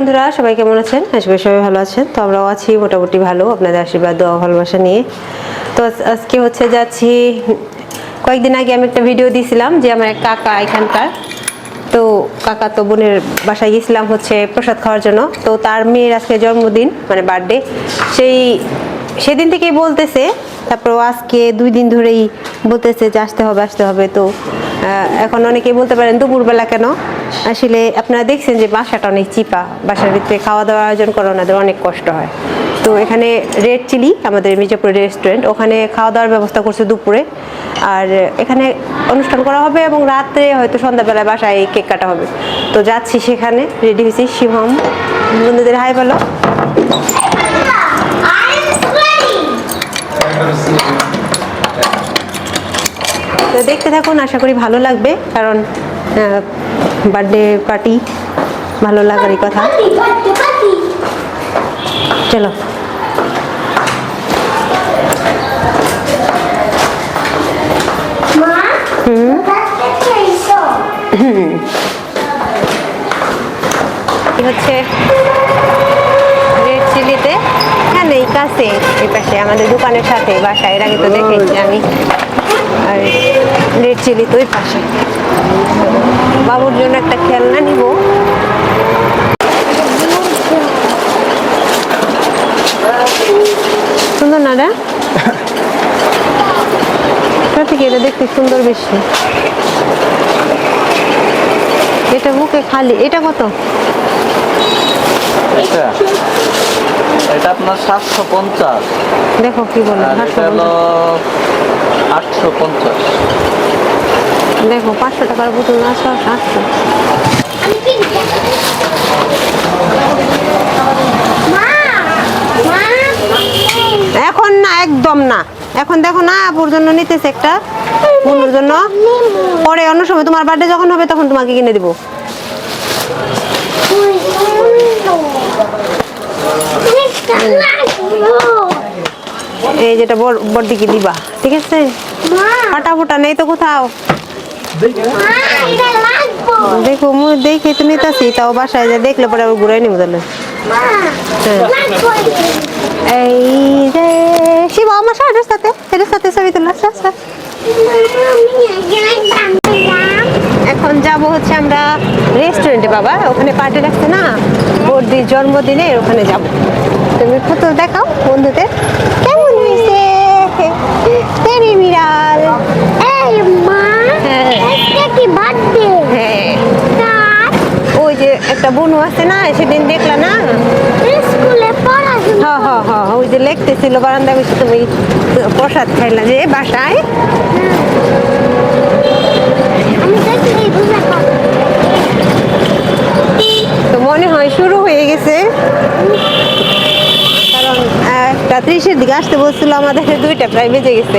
বন্ধুরা, সবাই কেমন আছেন? করি সবাই ভালো আছেন। তো আমরাও আছি, মোটামুটি ভালো। আপনাদের আশীর্বাদ, দোয়া, ভালোবাসা নিয়ে। তো আজকে হচ্ছে যাচ্ছি, কয়েকদিন আগে আমি একটা ভিডিও দিয়েছিলাম যে আমার এক কাকা এখানকার। তো কাকা তো বোনের বাসায় গেছিলাম হচ্ছে প্রসাদ খাওয়ার জন্য। তো তার মেয়ের আজকে জন্মদিন মানে বার্থডে। সেই সেদিন থেকেই বলতেছে, তারপর আজকে দুই দিন ধরেই বলতেছে যে আসতে হবে আসতে হবে। তো এখন অনেকেই বলতে পারেন, দুপুরবেলা কেন? আসলে আপনারা দেখছেন যে বাসাটা অনেক চিপা, বাসার ভিতরে খাওয়া দাওয়ার আয়োজন করা ওনাদের অনেক কষ্ট হয়। তো এখানে রেড চিলি, আমাদের মির্জাপুর রেস্টুরেন্ট, ওখানে খাওয়া দাওয়ার ব্যবস্থা করছে দুপুরে। আর এখানে অনুষ্ঠান করা হবে এবং রাত্রে হয়তো সন্ধ্যাবেলায় বাসায় কেক কাটা হবে। তো যাচ্ছি সেখানে, রেডি হয়েছি, শিবম, বন্ধুদের হাই বলো তো দেখতে থাকুন আশা করি ভালো লাগবে কারণ বার্থডে পার্টি ভালো লাগারই কথা। চলো। হচ্ছে রেড চিলিতে হ্যাঁ নেই কাছে আমাদের দোকানের সাথে, বাসায়। এর আগে তো দেখেছি আমি। আর রেড চিলি তো ওই পাশে। বাবুর জন্য একটা খেলনা নিব। সুন্দর না থেকে এটা দেখতে সুন্দর বেশি। এটা বুকে খালি। এটা কত? এটা আপনার সাতশো পঞ্চাশ। দেখো কি বলে আটশো পঞ্চাশ। দেখো পাঁচশো টাকার বোতল না সাতশো। এখন না একদম না। এখন দেখো না আপুর জন্য নিতেছে একটা বোনের জন্য। পরে অন্য সময় তোমার বার্থডে যখন হবে তখন তোমাকে কিনে দিব। এই যেটা বড় বড়দিকে দিবা ঠিক আছে? ফাটা ফোটা নেই তো কোথাও? দেখো মুই দেখে তো নিতেছি তাও বাসায় যে দেখলে পরে আবার ঘুরাই নিব তাহলে। এই যে শিবা আমার শাড়ির সাথে এর সাথে ছবি তোলা। এখন যাব হচ্ছে আমরা রেস্টুরেন্টে বাবা। ওখানে পার্টি রাখছে না? বর্দির জন্মদিনে ওখানে যাব। তুমি ফটো দেখাও বন্ধুদের। কেমন হয়েছে? তেরি বিড়াল। হ্যাঁ। হ্যাঁ। ওই যে একটা বনু আছে না সেদিন দেখলা না? হ্যাঁ হ্যাঁ হ্যাঁ ওই যে লিখতেছিল বারান্দা বসে তুমি প্রসাদ খাইলা যে বাসায়। তো মনে হয় শুরু হয়ে গেছে। ত্রিশের দিকে আসতে বলছিল, আমাদের দুইটা প্রায় বেজে গেছে।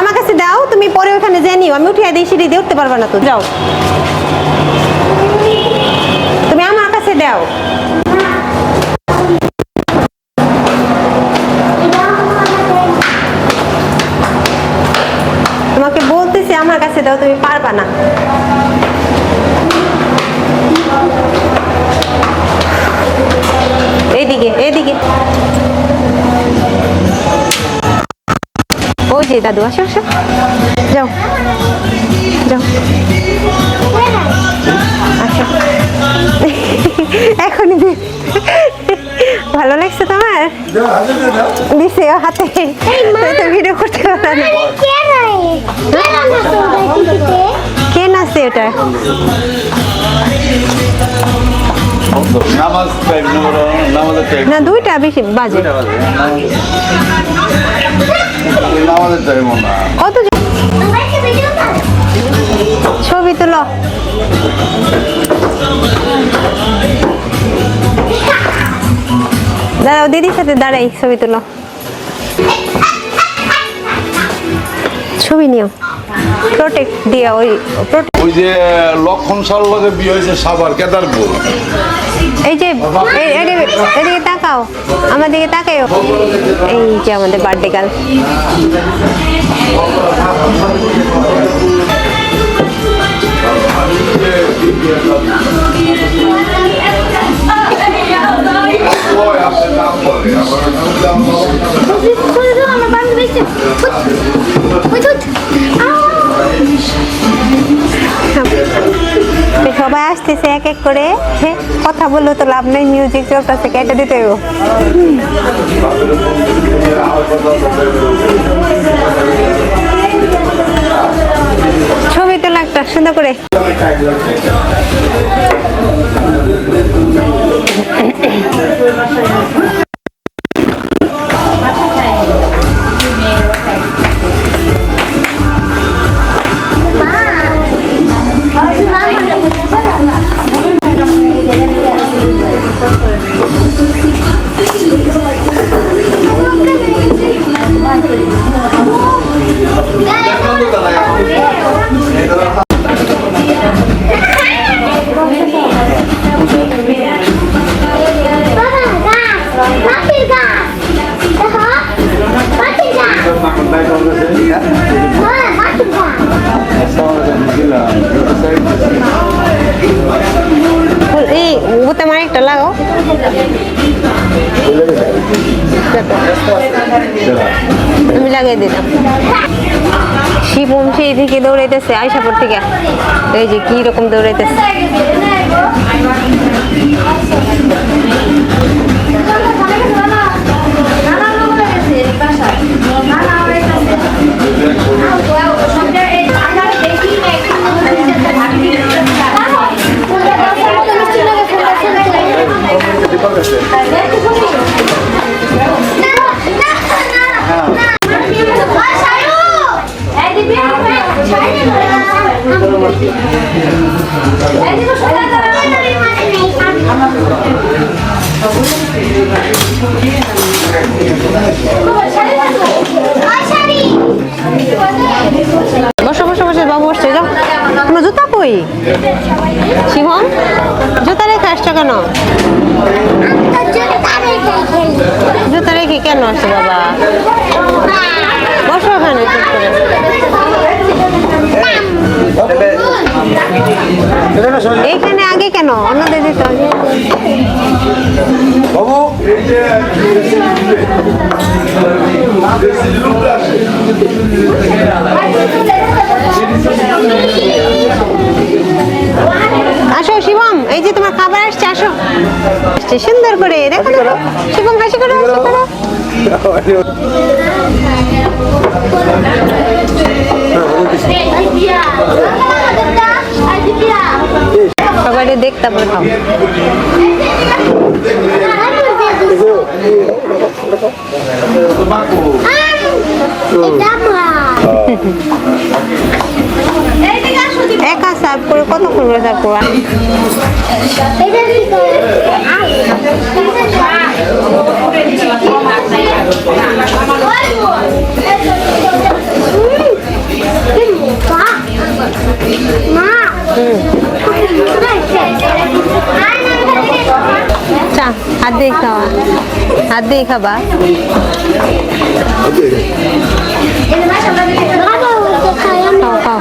আমার কাছে দাও, তুমি পরে ওখানে যেয়ে নিও, আমি উঠিয়ে দিই, সিঁড়ি দিয়ে উঠতে পারবে না তো, যাও। তুমি আমার কাছে দাও। তোমাকে বলতেছি, আমার কাছে দাও, তুমি পারবা না। যে দাদু আসো আসো। যাও। যাও। আসো। এখনই দে ভালো লাগছে তোমার? দিছে ও হাতে। তো ভিডিও করতে পারো না। কে নাচছে টাইম না দুইটা বেশি বাজে। না কত ছবি তুলো। দাঁড়াও, দিদির সাথে দাঁড়াই, ছবি তুলো। ছবি নিও। প্রোটেক্ট দিয়া ওই ওই যে, লক্ষণ সাল লগে বিয়ে হয়েছে সাবার কেদারপুর। এই যে এদিকে তাকাও আমার দিকে তাকাও এই যে আমাদের বার্থডে গার্ল আমার বান্ধবী সবাই আসতেছে এক এক করে। কথা বললে তো লাভ নেই মিউজিক চলতেছে, কেটে দিতে ছবি তো একটা, সুন্দর করে। আমার লাগাও আমি লাগিয়ে দিলাম। শিবম সেই থেকে দৌড়াইতেছে আয়সাপুর থেকে। এই যে কি রকম দৌড়াইতেছে। বসো কেন? জুতা রেখে কেন আসছো বাবা? বসো ওখানে এইখানে আগে কেন? অন্যদের দিতে হবে বাবু। আসো শিবম এই যে তোমার খাবার আসছে আসো। সুন্দর করে দেখো দেখো শিবম হাসি করো হাসি করো। সবাই দেখতে পারে খাও একা সার্ভ করে কতক্ষণ করে সার্ভ করবা হাত দিয়ে খাওয়া হাত দিয়ে খাবা। খাও খাও।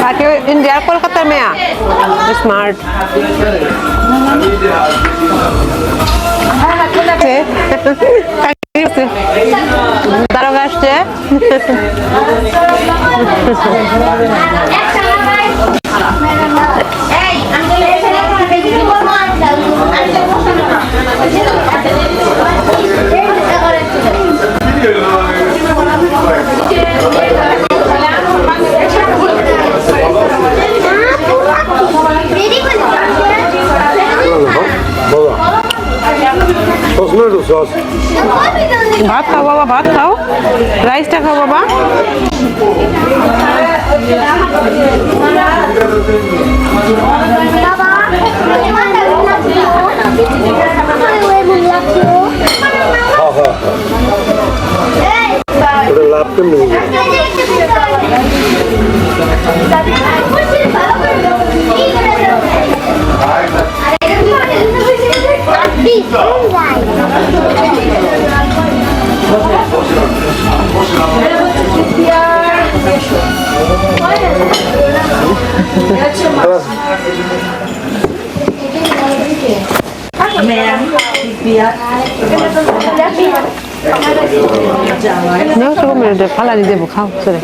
মেয়ে? ইন্ডিয়ার কলকাতার মেয়া স্মার্ট দারোগা আসছে। আসছে রেডি নাও সব মেরে ফালা দিয়ে দেবো খাও সরে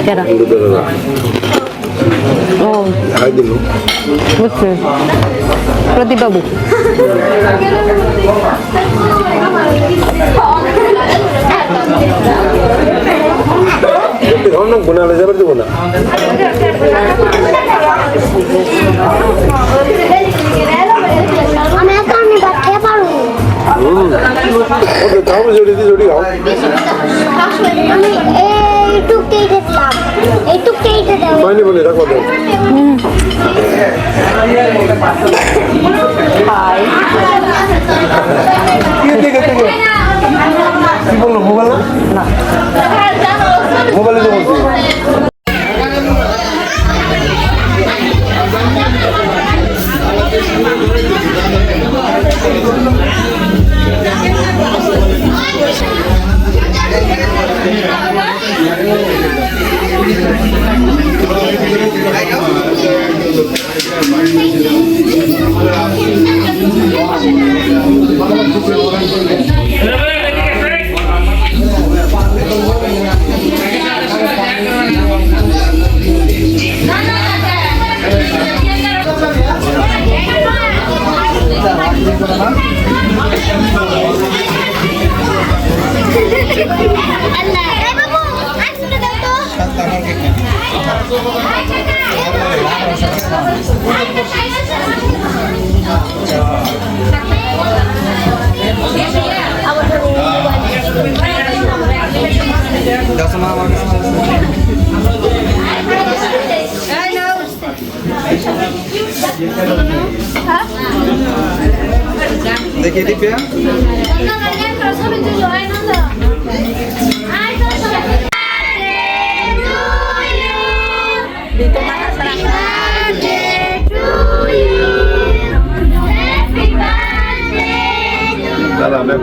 কেডা? ও বুঝছি প্রদীপ বাবু অন্য গুণালে যাবার দেবো না ওকে তাহলে জড়ি দিয়ে জড়ি খাও আমি এইটুক কেটে দিলাম এইটুক কেটে দেবো পাইনি বলে রাখো দেন কি বলল, মোবাইল? না মোবাইলে তো বলছি। দেখি দিবে দাদা আমি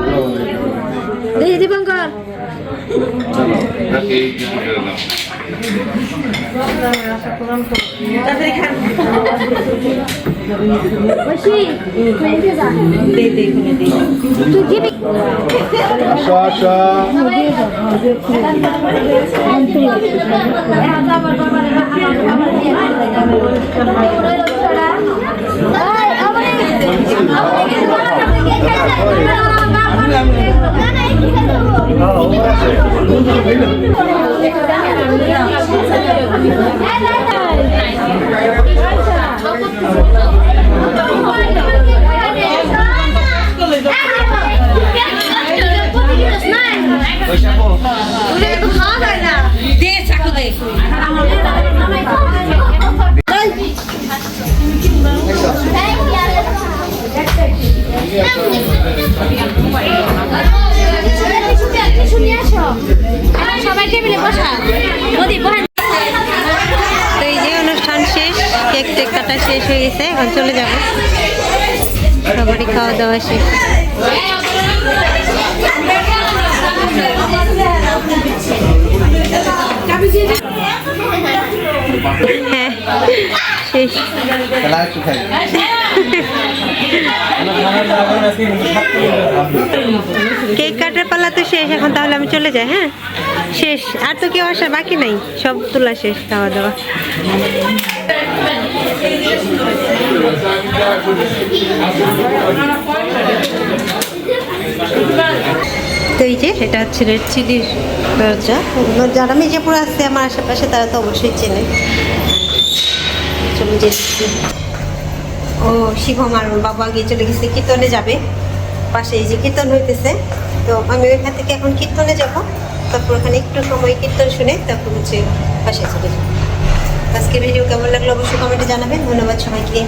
দেখি দীপঙ্কর আসো আসো সবাই খাওয়া দাওয়া শেষ। হ্যাঁ শেষ। কেক কাটার পালা তো শেষ, এখন তাহলে আমি চলে যাই হ্যাঁ? শেষ, আর তো কেউ আসার বাকি নাই, সব তোলা শেষ খাওয়া দাওয়া তো এই যে, এটা হচ্ছে রেড চিলির দরজা। যারা মির্জাপুর আসছে আমার আশেপাশে, তারা তো অবশ্যই চেনে। চলে ও শিবম আর বাবা গিয়ে চলে গেছে, কীর্তনে যাবে। পাশে এই যে কীর্তন হইতেছে। তো আমি ওইখান থেকে এখন কীর্তনে যাব। তারপর ওখানে একটু সময় কীর্তন শুনে তারপর হচ্ছে পাশে চলে যাব। আজকে ভিডিও কেমন লাগল অবশ্যই কমেন্টে জানাবেন। ধন্যবাদ সবাইকে।